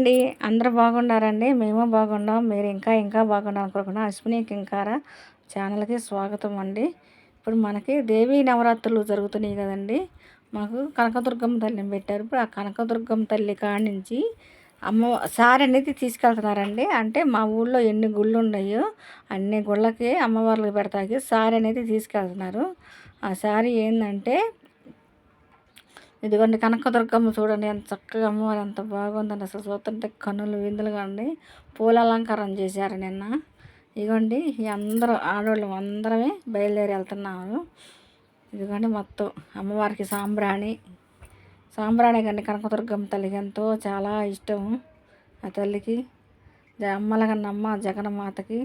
అండి అందరూ బాగున్నారండి. మేము బాగున్నాం. మీరు ఇంకా ఇంకా బాగున్నాం అనుకోకుండా అశ్విని కింకార ఛానల్కి స్వాగతం అండి. ఇప్పుడు మనకి దేవీ నవరాత్రులు జరుగుతున్నాయి కదండి. మాకు కనకదుర్గమ్మ తల్లిని పెట్టారు. ఇప్పుడు ఆ కనకదుర్గమ్మ తల్లి కాడి నుంచి అమ్మ సారి అనేది తీసుకెళ్తున్నారండి. అంటే మా ఊళ్ళో ఎన్ని గుళ్ళు ఉన్నాయో అన్ని గుళ్ళకి అమ్మవార్లకు పెడతాకి సారి అనేది తీసుకెళ్తున్నారు. ఆ సారీ ఏంటంటే ఇదిగోండి కనకదుర్గమ్మ చూడండి ఎంత చక్కగా అమ్మవారు ఎంత బాగుందండి. అసలు చూస్తుంటే కన్నులు విందులుగా అండి. పూల అలంకారం చేశారు నిన్న. ఇదిగోండి అందరూ ఆడవాళ్ళు అందరమే బయలుదేరి వెళ్తున్నాము ఇదిగోండి మొత్తం అమ్మవారికి సాంబ్రాణి. సాంబ్రాణి కండి కనకదుర్గమ్మ తల్లికి ఎంతో చాలా ఇష్టం. ఆ తల్లికి అమ్మల కన్నమ్మ జగన్మాతకి.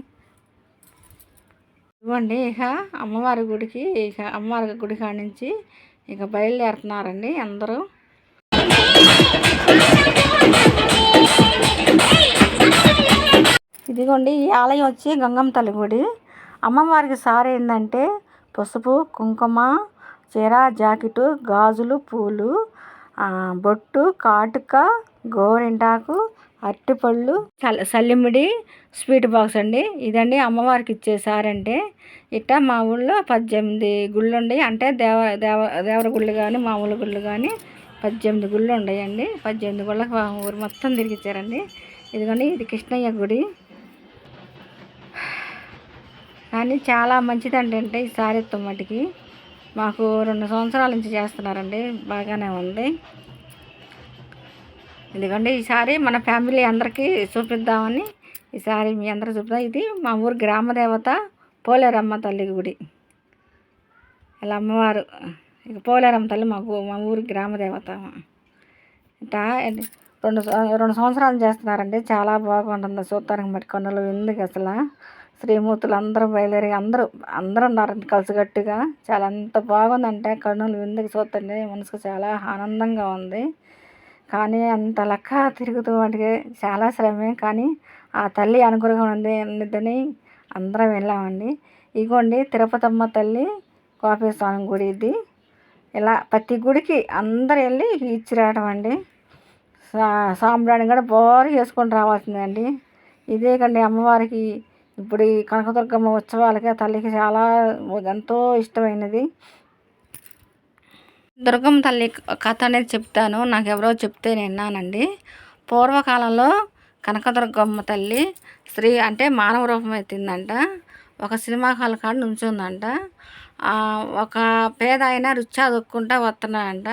ఇవ్వండి ఇక అమ్మవారి గుడికి ఇక అమ్మవారి గుడి కాడి నుంచి ఇక బయలుదేరుతున్నారండి అందరూ. ఇదిగోండి ఈ ఆలయం వచ్చి గంగమ్మ తల్లి గుడి. అమ్మవారికి సార్ ఏంటంటే పసుపు కుంకుమ చీర జాకెటు గాజులు పూలు బొట్టు కాటుక గోరింటాకు అరటిపళ్ళు సల్లిమిడి స్వీట్ బాక్స్ అండి. ఇదండి అమ్మవారికి ఇచ్చేసారంటే ఇట్ట మా ఊళ్ళో పద్దెనిమిది గుళ్ళు ఉన్నాయి అంటే దేవ దేవ దేవర గుళ్ళు కానీ మామూలు గుళ్ళు కానీ పద్దెనిమిది గుళ్ళు ఉన్నాయండి పద్దెనిమిది గుళ్ళకి ఊరు మొత్తం తిరిగిచ్చారండి. ఇదిగోండి ఇది కృష్ణయ్య గుడి. కానీ చాలా మంచిదండి అంటే ఈ సారిత్వం మటుకి మాకు రెండు సంవత్సరాల నుంచి చేస్తున్నారండి. బాగానే ఉంది. ఎందుకంటే ఈసారి మన ఫ్యామిలీ అందరికీ చూపిద్దామని ఈసారి మీ అందరూ చూపిద్దాం. ఇది మా ఊరు గ్రామదేవత పోలేరమ్మ తల్లి గుడి. ఇలా అమ్మవారు ఇక పోలేరమ్మ తల్లి మా మా ఊరి గ్రామ దేవత. ఇట్లా రెండు రెండు సంవత్సరాలు చేస్తున్నారండి. చాలా బాగుంటుంది. చూడటానికి మట్టి కన్నులు ఎందుకు అసలు. శ్రీమూర్తులు అందరూ బయలుదేరి అందరూ అందరూ ఉన్నారండి కలిసికట్టుగా. చాలా ఎంత బాగుందంటే కన్నులు విందుకు చూస్తుంటే మనసుకు చాలా ఆనందంగా ఉంది. కానీ అంత లెక్క తిరుగుతూ అంటే చాలా శ్రమే. కానీ ఆ తల్లి అనుగ్రహం ఉంది అన్నిదని అందరం వెళ్ళామండి. ఇగోండి తిరుపతమ్మ తల్లి స్వామి గుడి ఇది. ఇలా ప్రతి గుడికి అందరు వెళ్ళి ఇచ్చి రావడం అండి. సా సాంబ్రాణి కూడా బోరు చేసుకొని రావాల్సిందండి. ఇదే కండి అమ్మవారికి ఇప్పుడు ఈ కనకదుర్గమ్మ ఉత్సవాలకి తల్లికి చాలా ఎంతో ఇష్టమైనది. దుర్గమ్మ తల్లి కథ అనేది చెప్తాను. నాకు ఎవరో చెప్తే విన్నానండి. పూర్వకాలంలో కనకదుర్గమ్మ తల్లి స్త్రీ అంటే మానవ రూపం ఎత్తిందంట. ఒక సినిమా హాల్ కాడ నుంచుందంట. ఒక పేద ఆయన రుచా దొక్కుంటా వస్తున్నాడంట.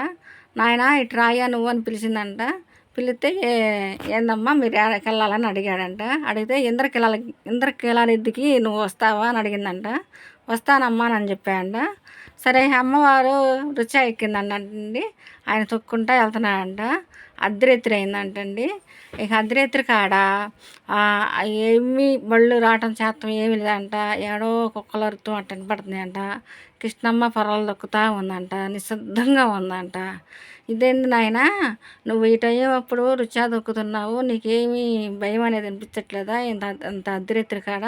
నాయన ఇటు రాయా నువ్వు అని పిలిచిందంట. పిలిస్తే ఏందమ్మా మీరు ఎక్కడికి వెళ్ళాలని అడిగాడంట. అడిగితే ఇంద్రకిలాల ఇంద్రకిలారెడ్డికి నువ్వు వస్తావా అని అడిగిందంట. వస్తానమ్మా అని చెప్పాయంట సరే అమ్మవారు రుచి ఎక్కిందంటండి. ఆయన తొక్కుంటా వెళ్తున్నాడంట. అర్ధరాత్రి అయిందంటండి. ఇక అర్ధరాత్రి కాడ? ఏమి బళ్ళు రావటం చేతం ఏమి లేదంట. ఏడో కుక్కలు అరుతూ అట్ట పడుతుంది కృష్ణమ్మ పొరలు దొక్కుతూ ఉందంట నిశ్శబ్దంగా ఉందంట. ఇదేంది నాయన? నువ్వు ఈ టైం అప్పుడు రుచా దొక్కుతున్నావు నీకేమీ భయం అనేది అనిపించట్లేదా? ఇంత అంత అర్ధరాత్రి కాడ?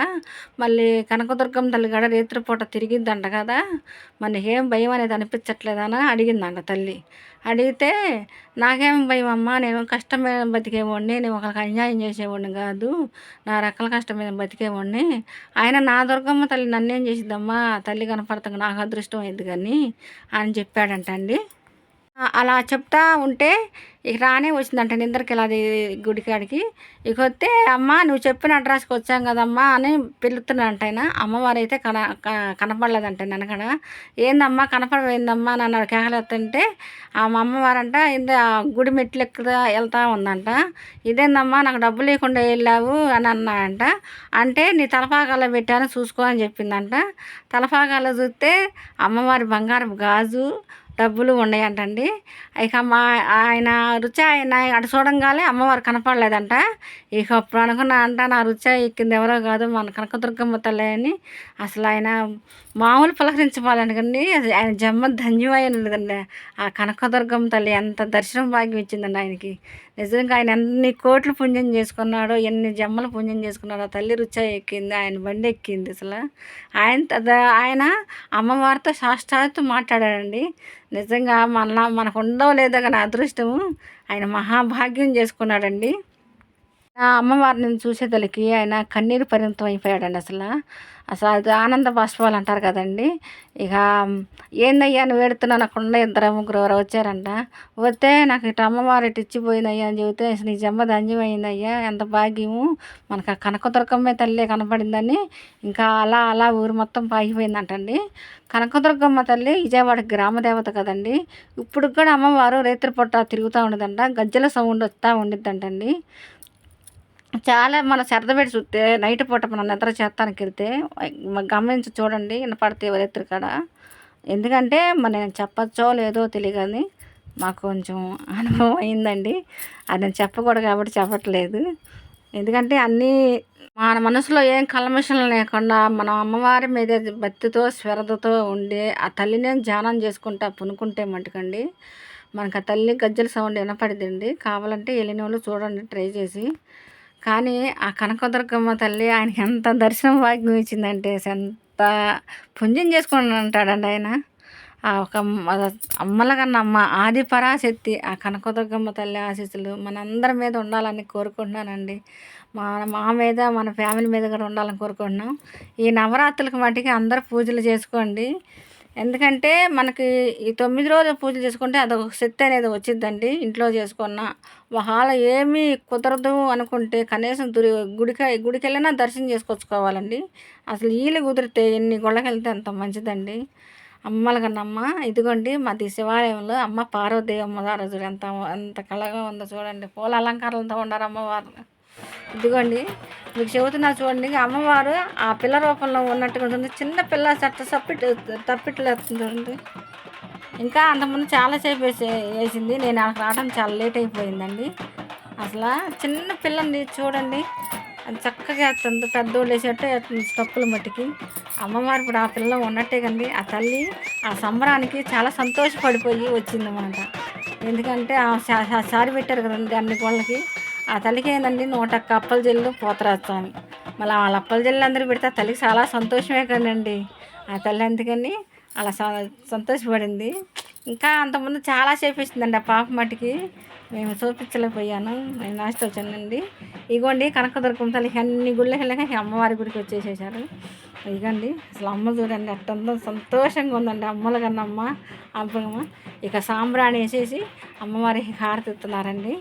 మళ్ళీ కనకదుర్గం తల్లి కాడ రేత్రిపూట తిరిగిద్దంట కదా? మనకేం భయం అనేది అనిపించట్లేదని? అడిగిందంట తల్లి. అడిగితే నాకేం భయం అమ్మ నేను కష్టం మీద బతికేవాడిని నేను ఒకరికి అన్యాయం చేసేవాడిని కాదు. నా రెక్కల కష్టం మీద బతికేవాడిని ఆయన నా దుర్గమ్మ తల్లి నన్నేం చేసిద్దమ్మా? తల్లి కనపడతాం నాకు అదృష్టం అయింది కానీ అని చెప్పాడంట అండి అలా చెప్తా ఉంటే ఇక రానే వచ్చిందంట నిందరికెళ్ళాది గుడికాడికి. ఇక వస్తే అమ్మ నువ్వు చెప్పిన అడ్రస్కి వచ్చాం కదమ్మా అని పిలుతున్నాడంట ఆయన. అమ్మవారు అయితే కన కనపడలేదంట వెనకడ ఏందమ్మా కనపడపోయిందమ్మా నన్ను కేకలేస్తుంటే ఆ అమ్మవారంట ఇంత గుడి మెట్లు ఎక్కుదా వెళ్తా ఉందంట. ఇదేందమ్మా నాకు డబ్బు లేకుండా వెళ్ళావు అని అన్నాడంట. అంటే నీ తలపాకాలో పెట్టాను చూసుకో అని చెప్పిందంట. తలపాకాలో చూస్తే అమ్మవారి బంగారం గాజు డబ్బులు ఉన్నాయంటండి. ఇక మా ఆయన రుచి ఆయన అటు చూడంగానే అమ్మవారు కనపడలేదంట. ఇక అప్పుడు అనుకున్నా అంట నా రుచి ఎక్కింది ఎవరో కాదు మన కనకదుర్గమ్మ తల్లి అని. అసలు ఆయన మామూలు పలకరించవాలని కండి ఆయన జమ్మ జన్మ ధన్యమైనదండి ఆ కనకదుర్గం తల్లి ఎంత దర్శనం భాగ్యం ఇచ్చిందండి ఆయనకి. నిజంగా ఆయన ఎన్ని కోట్లు పుణ్యం చేసుకున్నాడో ఎన్ని జమ్మలు పుణ్యం చేసుకున్నాడో ఆ తల్లి రుచి ఎక్కింది ఆయన బండి ఎక్కింది అసలు. ఆయన ఆయన అమ్మవారితో సాష్టాత్తు మాట్లాడాడండి. నిజంగా మన మనకు ఉండవు లేదో కానీ అదృష్టము ఆయన మహాభాగ్యం చేసుకున్నాడండి. ఆ అమ్మవారిని చూసేదలికి ఆయన కన్నీరు పరిమితం అయిపోయాడండి అసలు. అసలు అది ఆనంద బాష్పాలు అంటారు కదండి. ఇక ఏందయ్యా నువ్వు ఏడుతున్నావు? ఉన్న ఇద్దరు ముగ్గురు ఎవరో వచ్చారంట. వస్తే నాకు ఇటు అమ్మవారు ఇటు ఇచ్చిపోయిందయ్యా అని చెబితే అసలు నీ జమ్మ ధన్యమైందయ్యా. ఎంత భాగ్యము. మనకు ఆ కనకదుర్గమ్మే తల్లి కనపడిందని ఇంకా అలా అలా ఊరు మొత్తం పాగిపోయిందంటండి. కనకదుర్గమ్మ తల్లి విజయవాడ గ్రామదేవత కదండి. ఇప్పుడు కూడా అమ్మవారు రేత్రి పొట్ట తిరుగుతూ ఉండదంట. గజ్జల సౌండ్ వస్తూ ఉండిద్దంటండి. చాలా మన శ్రద్ధ పెట్టి చూస్తే నైట్ పూట మనం నిద్ర చేస్తానికి వెళ్తే గమనించి చూడండి వినపడితే ఎవరెత్తరు కాడ ఎందుకంటే మరి నేను చెప్పచ్చో లేదో తెలియని మాకు కొంచెం అనుభవం అయిందండి. అది నేను చెప్పకూడదు కాబట్టి చెప్పట్లేదు. ఎందుకంటే అన్నీ మన మనసులో ఏం కల్మషం లేకుండా మన అమ్మవారి మీద భక్తితో శ్రద్ధతో ఉండే ఆ తల్లిని ధ్యానం చేసుకుంటా పునుకుంటే మటుకండి మనకు ఆ తల్లి గజ్జల సౌండ్ వినపడిందండి. కావాలంటే వెళ్ళిన వాళ్ళు చూడండి ట్రై చేసి. కానీ ఆ కనకదుర్గమ్మ తల్లి ఆయనకి ఎంత దర్శనం భాగ్యం ఇచ్చిందంటే ఎంత పుణ్యం చేసుకుని అంటాడండి ఆయన. ఆ ఒక అమ్మల కన్నా అమ్మ ఆది పరాశక్తి ఆ కనకదుర్గమ్మ తల్లి ఆశీస్సులు మనందరి మీద ఉండాలని కోరుకుంటున్నానండి. మా మా మీద మన ఫ్యామిలీ మీద కూడా ఉండాలని కోరుకుంటున్నాం. ఈ నవరాత్రులకు మటుకి అందరూ పూజలు చేసుకోండి. ఎందుకంటే మనకి ఈ తొమ్మిది రోజులు పూజలు చేసుకుంటే అదొక శక్తి అనేది వచ్చిందండి ఇంట్లో చేసుకున్న ఒకవేళ ఏమీ కుదరదు అనుకుంటే కనీసం దురి గుడికి గుడికి వెళ్ళినా దర్శనం చేసుకొచ్చుకోవాలండి అసలు ఈలు కుదిరితే ఎన్ని గుళ్ళకి వెళ్తే అంత మంచిదండి. అమ్మల కన్నమ్మ ఇదిగోండి మాది శివాలయంలో అమ్మ పార్వతీ అమ్మవారు చూడు ఎంత ఎంత కళగా ఉందో చూడండి. పూల అలంకారాలతో ఉండరు అమ్మవారు. ఇదిగోండి మీకు చెబుతున్నా చూడండి అమ్మవారు ఆ పిల్ల రూపంలో ఉన్నట్టుగా ఉంటుంది. చిన్న పిల్ల చట్ట సప్పిట్ తప్పిట్లు వేస్తుంది చూడండి. ఇంకా అంతకుముందు చాలాసేపు వేసి వేసింది. నేను అక్కడ రావడం చాలా లేట్ అయిపోయిందండి. అసలు చిన్న పిల్లని చూడండి. అది చక్కగా వేస్తుంది. పెద్దోళ్ళు వేసేట్టు వేస్తుంది స్టప్పుల మట్టికి. అమ్మవారు ఇప్పుడు ఆ పిల్ల ఉన్నట్టే కండి. ఆ తల్లి ఆ సంబరానికి చాలా సంతోషపడిపోయి వచ్చిందన్నమాట ఎందుకంటే ఆ సారి పెట్టారు కదండి అన్ని కోళ్ళకి ఆ తల్లికి ఏందండి? నూట అప్పల జల్లు పోతరాస్తామని స్వామి. మళ్ళీ వాళ్ళ అప్పల జల్లు అందరూ పెడితే ఆ తల్లికి చాలా సంతోషమే కదండి. ఆ తల్లి అందుకని అలా సంతోషపడింది. ఇంకా అంతకుముందు చాలా చేపించిందండి ఆ పాప మట్టికి మేము చూపించలేకపోయాను. నేను లాస్ట్ వచ్చానండి. ఇగోండి కనకదుర్గం తల్లికి అన్ని గుళ్ళకి వెళ్ళాక ఈ అమ్మవారి గుడికి వచ్చేసేసారు. ఇగండి అసలు అమ్మ చూడండి అట్టందో సంతోషంగా ఉందండి. అమ్మల కన్నా అమ్మ అబ్బమ్మ. ఇక సాంబ్రాణి వేసేసి అమ్మవారికి హారతి ఇస్తున్నారండి.